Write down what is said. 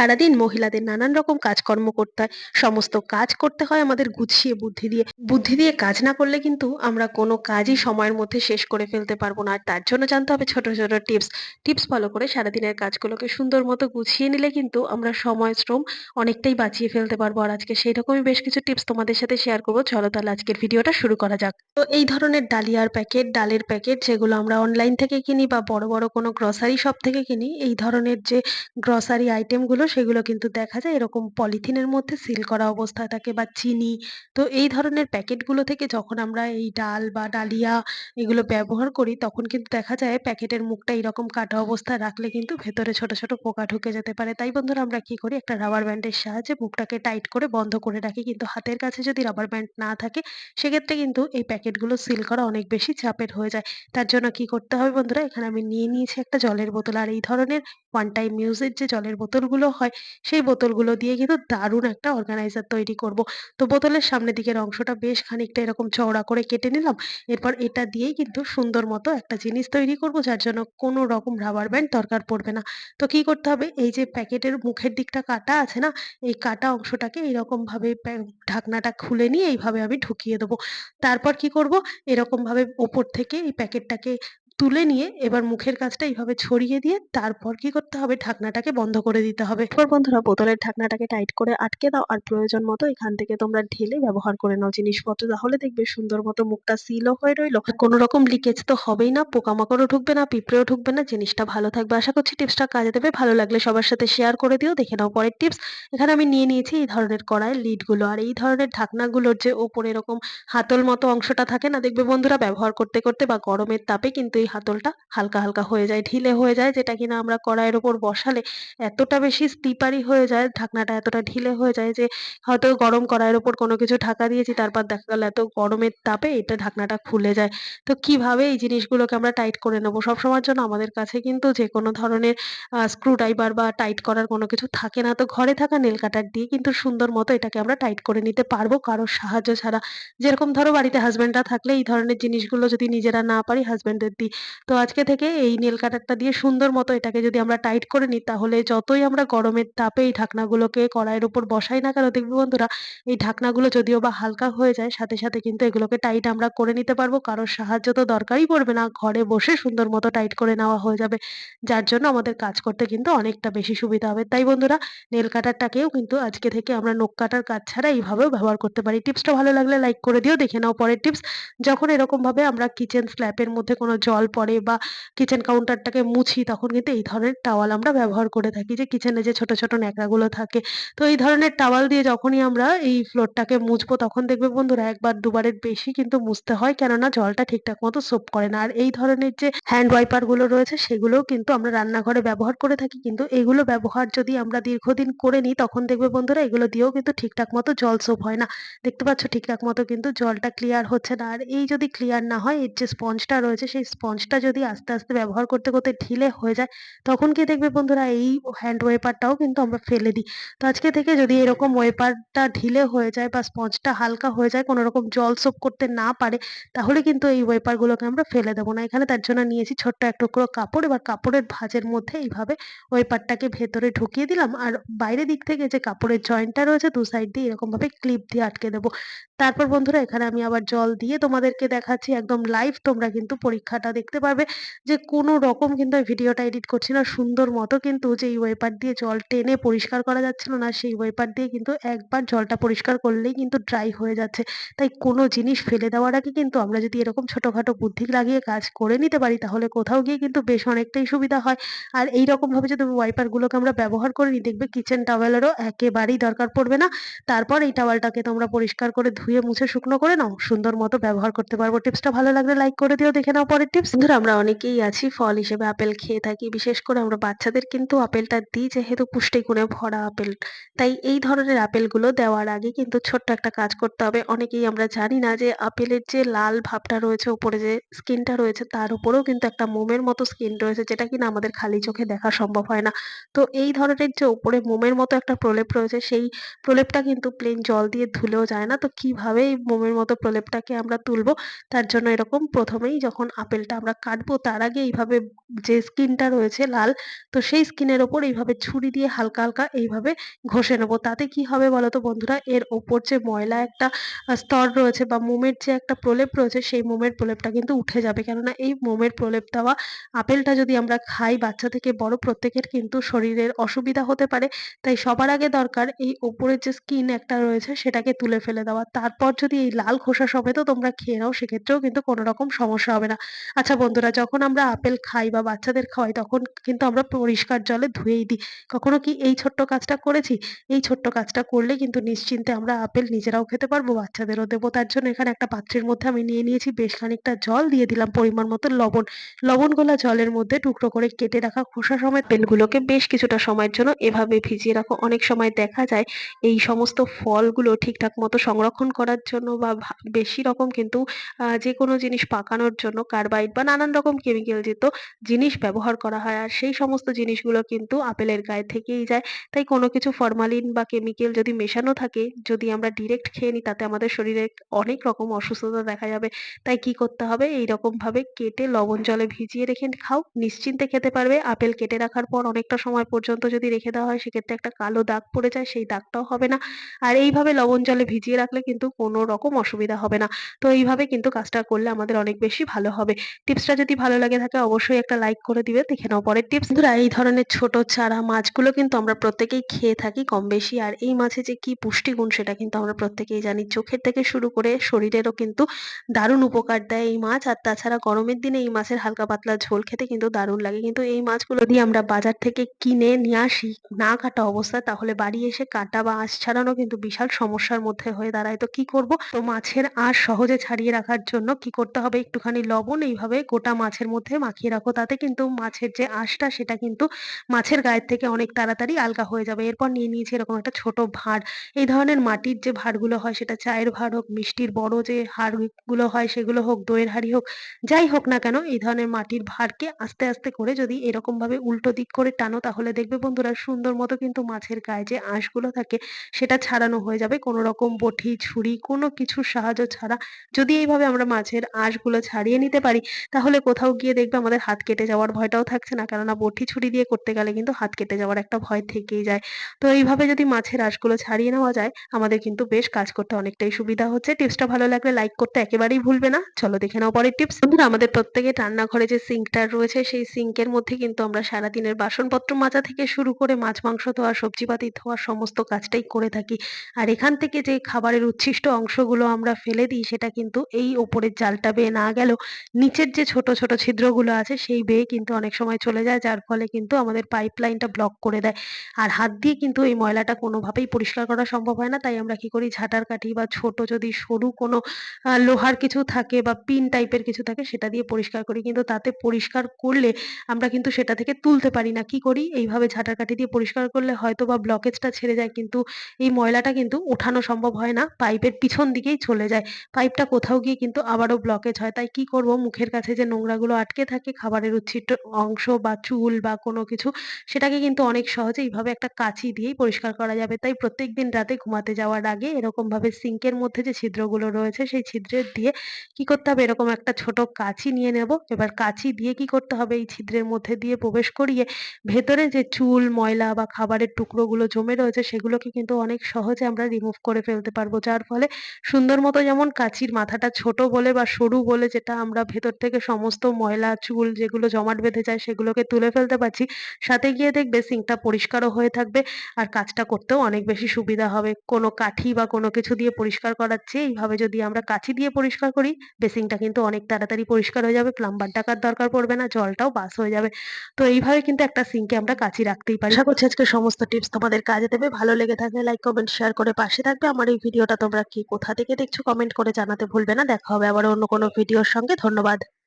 সারাদিন মহিলাদের নানান রকম কাজকর্ম করতে হয়। সমস্ত কাজ করতে হয় আমাদের গুছিয়ে বুদ্ধি দিয়ে। বুদ্ধি দিয়ে কাজ না করলে কিন্তু আমরা কোনো কাজই সময়ের মধ্যে শেষ করে ফেলতে পারব না। আর তার জন্য জানতে হবে ছোট ছোট টিপস। টিপস ফলো করে সারাদিনের কাজগুলোকে সুন্দর মতো গুছিয়ে নিলে কিন্তু আমরা সময়, শ্রম অনেকটাই বাঁচিয়ে ফেলতে পারব। আর আজকে সেই রকমই বেশ কিছু টিপস তোমাদের সাথে শেয়ার করব। চলো তাহলে আজকের ভিডিওটা শুরু করা যাক। তো এই ধরনের ডালিয়ার প্যাকেট, ডালের প্যাকেট যেগুলো আমরা অনলাইন থেকে কিনি বা বড় বড় কোনো গ্রসারি শপ থেকে কিনি, এই ধরনের যে গ্রসারি আইটেমগুলো সেগুলো কিন্তু দেখা যায় এরকম পলিথিনের মধ্যে সিল করা অবস্থায় থাকে বা চিনি। তো এই ধরনের প্যাকেটগুলো থেকে যখন আমরা এই ডাল বা ডালিয়া এগুলো ব্যবহার করি, তখন কিন্তু দেখা যায় প্যাকেটের মুখটা এরকম কাটা অবস্থায় রাখলে কিন্তু ভেতরে ছোট ছোট পোকা ঢুকে যেতে পারে। তাই বন্ধুরা আমরা কি করি? একটা রাবার ব্যান্ডের সাহায্যে মুখটাকে টাইট করে বন্ধ করে রাখি। কিন্তু হাতের কাছে যদি রাবার ব্যান্ড না থাকে, সেক্ষেত্রে কিন্তু এই প্যাকেটগুলো সিল করা অনেক বেশি চাপের হয়ে যায়। তার জন্য কি করতে হবে বন্ধুরা? এখানে আমি নিয়ে নিয়েছি একটা জলের বোতল। আর এই ধরনের ওয়ান টাইম ইউজের যে জলের বোতলগুলো হয়, সেই বোতলগুলো দিয়ে কিন্তু দারুণ একটা অর্গানাইজার তৈরি করব। তো বোতলের সামনের দিকের অংশটা বেশ খানিকটা এরকম চওড়া করে কেটে নিলাম। এরপর এটা দিয়েই কিন্তু সুন্দর মতো একটা জিনিস তৈরি করব, যার জন্য কোনো রকম রাবার ব্যান্ড দরকার পড়বে না। তো কি করতে হবে? এই যে প্যাকেটের মুখের দিকটা কাটা আছে না, এই কাটা অংশটাকে এইরকম ভাবে ঢাকনাটা খুলে নিয়ে এইভাবে আমি ঢুকিয়ে দেবো। তারপর কি করব? এরকম ভাবে ওপর থেকে এই প্যাকেটটাকে তুলে নিয়ে এবার মুখের কাছটা এইভাবে ছড়িয়ে দিয়ে তারপর কি করতে হবে? ঢাকনাটাকে বন্ধ করে দিতে হবে। এরপর বন্ধুরা বোতলের ঢাকনাটাকে টাইট করে আটকে দাও আর প্রয়োজন মতো এখান থেকে তোমরা ঢেলে ব্যবহার করে নাও জিনিসপত্র। তাহলে দেখবে সুন্দর মতো মুখটা সিলও হয়ে রইল। কোনো রকম লিকেজ তো হবেই না পোকামাকড়ও ঢুকবে না পিঁপড়েও ঢুকবে না জিনিসটা ভালো থাকবে। আশা করছি টিপসটা কাজে দেবে। ভালো লাগলে সবার সাথে শেয়ার করে দিও। দেখে নাও পরের টিপস এখানে আমি নিয়ে নিয়েছি এই ধরনের কড়াই লিডগুলো আর এই ধরনের ঢাকনাগুলোর যে ওপরে এরকম হাতল মতো অংশটা থাকে না দেখবে বন্ধুরা ব্যবহার করতে করতে বা গরমের তাপে কিন্তু এই হাতলটা হালকা হালকা হয়ে যায়, ঢিলে হয়ে যায়, যেটা কিনা আমরা কড়াইয়ের ওপর বসালে এতটা বেশি স্লিপারি হয়ে যায়, ঢাকনাটা এতটা ঢিলে হয়ে যায় যে হয়তো গরম কড়াইয়ের ওপর কোনো কিছু ঢাকা দিয়েছি, তারপর দেখা গেল এত গরমের তাপে এটা ঢাকনাটা খুলে যায়। তো কীভাবে এই জিনিসগুলোকে আমরা টাইট করে নেব? সবসময়ের জন্য আমাদের কাছে কিন্তু যে কোনো ধরনের স্ক্রু ড্রাইভার বা টাইট করার কোনো কিছু থাকে না। তো ঘরে থাকা নেল কাটার দিয়ে কিন্তু সুন্দর মতো এটাকে আমরা টাইট করে নিতে পারব। কারোর সাহায্য ছাড়া যেরকম ধরো বাড়িতে হাজব্যান্ডরা থাকলে এই ধরনের জিনিসগুলো যদি নিজেরা না পারি হাজব্যান্ডদের দিই তো আজকে থেকে এই নেল কাটারটা দিয়ে সুন্দর মতো এটাকে যদি আমরা টাইট করে নিই, তাহলে যতই আমরা গরমের তাপে এই ঢাকনাগুলোকে কড়াইয়ের উপর বসাই না কেন, দেখবে বন্ধুরা, এই ঢাকনাগুলো যদিও বা হালকা হয়ে যায়, সাথে সাথে কিন্তু এগুলোকে টাইট আমরা করে নিতে পারব। কারোর সাহায্য তো দরকারই পড়বে না, ঘরে বসে সুন্দর মতো টাইট করে নেওয়া হয়ে যাবে, যার জন্য আমাদের কাজ করতে কিন্তু অনেকটা বেশি সুবিধা হবে। তাই বন্ধুরা, নেল কাটারটাকেও কিন্তু আজকে থেকে আমরা নখ কাটার কাজ ছাড়া এইভাবেও ব্যবহার করতে পারি। টিপসটা ভালো লাগলে লাইক করে দিও, দেখে নাও পরের টিপস। যখন এরকম ভাবে আমরা কিচেন স্ল্যাপের মধ্যে কোনো জল পড়ে বা কিচেন কাউন্টারটাকে মুছি, তখন কিন্তু এই ধরনের টাওয়াল আমরা ব্যবহার করে থাকি। যে কিচেনে যে ছোট ছোট ন্যাকড়াগুলো থাকে, তো এই ধরনের টাওয়াল দিয়ে যখনই আমরা এই ফ্লোরটাকে মুছবো, তখন দেখবে বন্ধুরা একবার দুবারের বেশি কিন্তু মুছতে হয়, কেননা জলটা ঠিকঠাক মতো সোপ করে না। আর এই ধরনের যে হ্যান্ড ওয়াইপারগুলো রয়েছে, সেগুলোও কিন্তু আমরা রান্নাঘরে ব্যবহার করে থাকি। কিন্তু এগুলো ব্যবহার যদি আমরা দীর্ঘদিন করে নিই, তখন দেখবে বন্ধুরা এগুলো দিয়েও কিন্তু ঠিকঠাক মতো জল সোপ হয় না। দেখতে পাচ্ছ ঠিকঠাক মতো কিন্তু জলটা ক্লিয়ার হচ্ছে না। আর এই যদি ক্লিয়ার না হয়, এর যে স্পঞ্জটা রয়েছে, সেই স্পঞ্জটা যদি আস্তে আস্তে ব্যবহার করতে করতে ঢিলে হয়ে যায়, তখন কি দেখবে বন্ধুরা এই হ্যান্ড ওয়েপারটাও কিন্তু আমরা ফেলে দিই। তো আজকে থেকে যদি এরকম ওয়েপারটা ঢিলে হয়ে যায় বা স্পঞ্জটা হালকা হয়ে যায়, কোনো রকম জল সোপ করতে না পারে, তাহলে কিন্তু এই ওয়েপারগুলোকে আমরা ফেলে দেবো না। এখানে তার জন্য নিয়েছি ছোট্ট এক টুকরো কাপড়, এবার কাপড়ের ভাঁজের মধ্যে এইভাবে ওয়েপারটাকে ভেতরে ঢুকিয়ে দিলাম। আর বাইরের দিক থেকে যে কাপড়ের জয়েন্টটা রয়েছে, দু সাইড দিয়ে এরকমভাবে ক্লিপ দিয়ে আটকে দেবো। তারপর বন্ধুরা এখানে আমি আবার জল দিয়ে তোমাদেরকে দেখাচ্ছি, একদম লাইভ তোমরা কিন্তু পরীক্ষাটা দেখতে পারবে যে কোনো রকম কিন্তু আমি ভিডিওটা এডিট করছি না। সুন্দর মতো কিন্তু যেই ওয়েপার দিয়ে জল টেনে পরিষ্কার করা যাচ্ছিল না সেই ওয়েপার দিয়ে কিন্তু একবার জলটা পরিষ্কার করলেই কিন্তু ড্রাই হয়ে যাচ্ছে। তাই কোনো জিনিস ফেলে দেওয়ার আগে কিন্তু আমরা যদি এরকম ছোটোখাটো বুদ্ধি লাগিয়ে কাজ করে নিতে পারি, তাহলে কোথাও গিয়ে কিন্তু বেশ অনেকটাই সুবিধা হয়। আর এই রকমভাবে যদি ওয়াইপারগুলোকে আমরা ব্যবহার করে নিই, দেখবে কিচেন টাওয়েলেরও একেবারেই দরকার পড়বে না। তারপর এই টাওয়ালটাকে তোমরা পরিষ্কার করে ধুয়ে মুছে শুকনো করে নাও। সুন্দর মতো ব্যবহার করতে পারব। টিপসটা ভালো লাগলে লাইক করে দিও। দেখে নাও পরের টিপস ধরো আমরা অনেকেই আছি ফল হিসেবে আপেল খেয়ে থাকি। বিশেষ করে আমরা বাচ্চাদের কিন্তু আপেলটা দিই, যেহেতু পুষ্টি পুষ্টিগুণে ভরা আপেল। তাই এই ধরনের আপেলগুলো দেওয়ার আগে কিন্তু ছোট্ট একটা কাজ করতে হবে। অনেকেই আমরা জানি না যে আপেলের যে লাল ভাবটা রয়েছে উপরে যে স্কিনটা রয়েছে, তার উপরেও কিন্তু একটা মোমের মতো স্কিন রয়েছে, যেটা কিনা আমাদের খালি চোখে দেখা সম্ভব হয় না। তো এই ধরনের যে উপরে মোমের মতো একটা প্রলেপ রয়েছে, সেই প্রলেপটা কিন্তু প্লেন জল দিয়ে ধুলেও যায় না। তো কীভাবে এই মোমের মতো প্রলেপটাকে আমরা তুলবো? তার জন্য এরকম প্রথমেই যখন আপেলটা আমরা কাটবো তার আগে এইভাবে যে স্কিনটা রয়েছে লাল, তো সেই স্কিনের ওপর এইভাবে ছুরি দিয়ে হালকা হালকা এইভাবে ঘষে নেব। তাতে কি হবে বলতো বন্ধুরা? এর ওপর যে ময়লা একটা স্তর রয়েছে বা মোমের যে একটা প্রলেপ রয়েছে, সেই মোমের প্রলেপটা কিন্তু উঠে যাবে। কেননা এই মোমের প্রলেপ দেওয়া, আপেলটা যদি আমরা খাই বাচ্চা থেকে বড়, প্রত্যেকের কিন্তু শরীরের অসুবিধা হতে পারে। তাই সবার আগে দরকার এই ওপরের যে স্কিন একটা রয়েছে, সেটাকে তুলে ফেলে দেওয়া। তারপর যদি এই লাল খোসা সমেতও তোমরা খেয়ে নাও, সেক্ষেত্রেও কিন্তু কোনো রকম সমস্যা হবে না। আচ্ছা বন্ধুরা, যখন আমরা আপেল খাই বা বাচ্চাদের খাওয়াই, তখন কিন্তু আমরা পরিষ্কার জলে ধুয়েই দিই। কখনো কি এই ছোট্ট কাজটা করেছি? এই ছোট্ট কাজটা করলে কিন্তু নিশ্চিন্তে আমরা আপেল নিজেরাও খেতে পারব, বাচ্চাদেরও দেবো। তার জন্য এখানে একটা পাত্রের মধ্যে আমি নিয়ে নিয়েছি বেশ খানিকটা জল, দিয়ে দিলাম পরিমাণ মতো লবণ। লবণ গোলা জলের মধ্যে টুকরো করে কেটে রাখা খোসা সমেত আপেলগুলোকে বেশ কিছুটা সময়ের জন্য এভাবে ভিজিয়ে রাখো। অনেক সময় দেখা যায় এই সমস্ত ফলগুলো ঠিকঠাক মতো সংরক্ষণ করার জন্য বা বেশি রকম কিন্তু যে কোনো জিনিস পাকানোর জন্য কার্বাইড বা নানান রকম কেমিক্যাল যুক্ত জিনিস ব্যবহার করা হয়। আর সেই সমস্ত জিনিসগুলো কিন্তু আপেলের গায়ে থেকেই যায়। তাই কোনো কিছু ফরমালিন বা কেমিক্যাল যদি মেশানো থাকে, যদি আমরা ডিরেক্ট খেয়ে নিই, তাতে আমাদের শরীরে অনেক রকম অসুস্থতা দেখা যাবে। তাই কি করতে হবে? এই রকম ভাবে কেটে লবণ জলে ভিজিয়ে রেখে খাও। নিশ্চিন্তে খেতে পারবে। আপেল কেটে রাখার পর অনেকটা সময় পর্যন্ত যদি রেখে দেওয়া হয়, সেক্ষেত্রে একটা কালো দাগ পড়ে যায়, সেই দাগটাও হবে না। আর এইভাবে লবণ জলে ভিজিয়ে রাখলে কিন্তু কোনো রকম অসুবিধা হবে না। তো এইভাবে কিন্তু কাজটা করলে আমাদের অনেক বেশি ভালো হবে। টিপসটা যদি ভালো লাগে থাকে, অবশ্যই একটা লাইক করে দিবে। দেখে নাও পরের টিপস বন্ধুরা, এই ধরনের ছোট চারা মাছগুলো কিন্তু আমরা প্রত্যেকেই খেয়ে থাকি কম বেশি। আর এই মাছে যে কি পুষ্টিগুণ, সেটা কিন্তু আমরা প্রত্যেকেই জানি। চোখের থেকে শুরু করে শরীরেরও কিন্তু দারুণ উপকার দেয় এই মাছ। আর তাছাড়া গরমের দিনে এই মাছের হালকা পাতলা ঝোল খেতে কিন্তু দারুণ লাগে। কিন্তু এই মাছগুলো যদি আমরা বাজার থেকে কিনে নিয়ে আসি, না কাটা অবস্থা তাহলে বাড়ি এসে কাটা বা আঁশ ছাড়ানো কিন্তু বিশাল সমস্যার মধ্যে হয়ে দাঁড়ায়। তো কি করব? তো মাছের আঁশ সহজে ছাড়িয়ে রাখার জন্য কি করতে হবে? একটুখানি লবণ, এইভাবে গোটা মাছের মধ্যে মাখিয়ে রাখো। তাতে কিন্তু মাছের যে আঁশটা, সেটা কিন্তু মাছের গায়ের থেকে অনেক তাড়াতাড়ি আলগা হয়ে যাবে। এরপর নিয়ে নিয়েছি এরকম একটা ছোট ভাঁড়। এই ধরনের মাটির যে ভাঁড়গুলো হয়, সেটা চায়ের ভাঁড় হোক, মিষ্টির বড় যে হাঁড়গুলো হয়, সেগুলো হোক, দইয়ের হাঁড়ি হোক, যাই হোক না কেন, এই ধরনের মাটির ভাঁড়কে আস্তে আস্তে করে যদি এরকম ভাবে উল্টো দিক করে টানো, তাহলে দেখবে বন্ধুরা সুন্দর মতো কিন্তু মাছের গায়ে যে আঁশগুলো থাকে, সেটা ছাড়ানো হয়ে যাবে। কোনো রকম বটি, ছুরি, কোনো কিছুর সাহায্য ছাড়া যদি এইভাবে আমরা মাছের আঁশগুলো ছাড়িয়ে নিতে পারি তাহলে কোথাও গিয়ে দেখবে আমাদের হাত কেটে যাওয়ার ভয়টাও থাকছে না। কেননা বটি ছুরি দিয়ে করতে গেলে কিন্তু হাত কেটে যাওয়ার একটা ভয় থেকেই যায়। তো এইভাবে যদি মাছের আঁশগুলো ছাড়িয়ে নেওয়া যায়, আমাদের কিন্তু বেশ কাজ করতে অনেকটাই সুবিধা হচ্ছে। টিপসটা ভালো লাগলে লাইক করতে একেবারেই ভুলবে না। চলো দেখে নাও পরের টিপস বন্ধুরা, আমাদের প্রত্যেকের রান্নাঘরে যে সিঙ্কটা রয়েছে, সেই সিঙ্কের মধ্যে কিন্তু আমরা সারাদিনের বাসনপত্র মাজা থেকে শুরু করে মাছ, মাংস ধোয়া, সবজিপাতি ধোয়া সমস্ত কাজটাই করে থাকি। আর এখান থেকে যে খাবারের উচ্ছিষ্ট অংশগুলো আমরা ফেলে দিই, সেটা কিন্তু এই ওপরের জালটা বেয়ে না গেলেও নিচের যে ছোট ছোট ছিদ্রগুলো আছে সেই বেয়ে কিন্তু অনেক সময় চলে যায়, যার ফলে কিন্তু আমাদের পাইপ লাইনটা ব্লক করে দেয়। আর হাত দিয়ে কিন্তু এই ময়লাটা কোনোভাবেই পরিষ্কার করা সম্ভব হয় না, তাই আমরা কি করি, ঝাঁটার কাঠি বা ছোট যদি সরু কোনো লোহার কিছু থাকে বা পিন টাইপের কিছু থাকে সেটা দিয়ে পরিষ্কার করি, কিন্তু তাতে পরিষ্কার করলে আমরা কিন্তু সেটা থেকে তুলতে পারি না। কি করি, এইভাবে ঝাঁটার কাঠি দিয়ে পরিষ্কার করলে হয়তো বা ব্লকেজটা ছেড়ে যায়, কিন্তু এই ময়লাটা কিন্তু ওঠানো সম্ভব হয় না পাইপের পিছন দিকেই চলে যায়। পাইপটা কোথাও গিয়ে কিন্তু আবারও ব্লকেজ হয়, তাই কি করব, মুখের কাছে যে নোংরাগুলো আটকে থাকে, খাবারের উচ্ছিষ্ট অংশ বা চুল বা কোনো কিছু, সেটাকে কিন্তু অনেক সহজে এইভাবে একটা কাঁচি দিয়েই পরিষ্কার করা যাবে। তাই প্রত্যেকদিন রাতে ঘুমাতে যাওয়ার আগে এরকম ভাবে সিঙ্কের মধ্যে যে ছিদ্রগুলো রয়েছে, সেই ছিদ্রের দিয়ে কি করতে হবে? এরকম একটা ছোট কাঁচি নিয়ে নেব। এবার কাঁচি দিয়ে কি করতে হবে? এই ছিদ্রের মধ্যে দিয়ে প্রবেশ করিয়ে ভেতরে যে চুল, ময়লা বা খাবারের টুকরোগুলো জমে রয়েছে, সেগুলোকে কিন্তু অনেক সহজে আমরা রিমুভ করে ফেলতে পারব। যার ফলে সুন্দর মতো যেমন কাঁচির মাথাটা ছোট বলে বা সরু বলে যেটা আমরা ভেতর থেকে সমস্ত ময়লা চুল যেগুলো জমাট বেঁধে যায় সেগুলোকে তুলে ফেলতে পারছি। সাথে গিয়ে দেখবে সিঙ্কটা পরিষ্কারও হয়ে থাকবে আর কাজটা করতেও অনেক বেশি সুবিধা হবে। কোনো কাঠি বা কোনো কিছু দিয়ে পরিষ্কার করার চেয়ে এইভাবে যদি আমরা কাঁচি দিয়ে পরিষ্কার করি বেসিনটা কিন্তু অনেক তাড়াতাড়ি পরিষ্কার হয়ে যাবে প্লাম্বার ডাকার দরকার পড়বে না, জলটাও বাস হয়ে যাবে। তো এইভাবে কিন্তু একটা সিঙ্কে আমরা কাঁচি রাখতেই পারি। আশা করছি আজকে সমস্ত টিপস তোমাদের কাজে দেবে। ভালো লেগে থাকলে লাইক কমেন্ট শেয়ার করে পাশে থাকবে। আমার এই ভিডিওটা তোমরা কি কোথা থেকে দেখছ কমেন্ট করে জানাতে ভুলবে না। দেখা হবে আবার অন্য কোনো ভিডিওর সঙ্গে। ধন্যবাদ।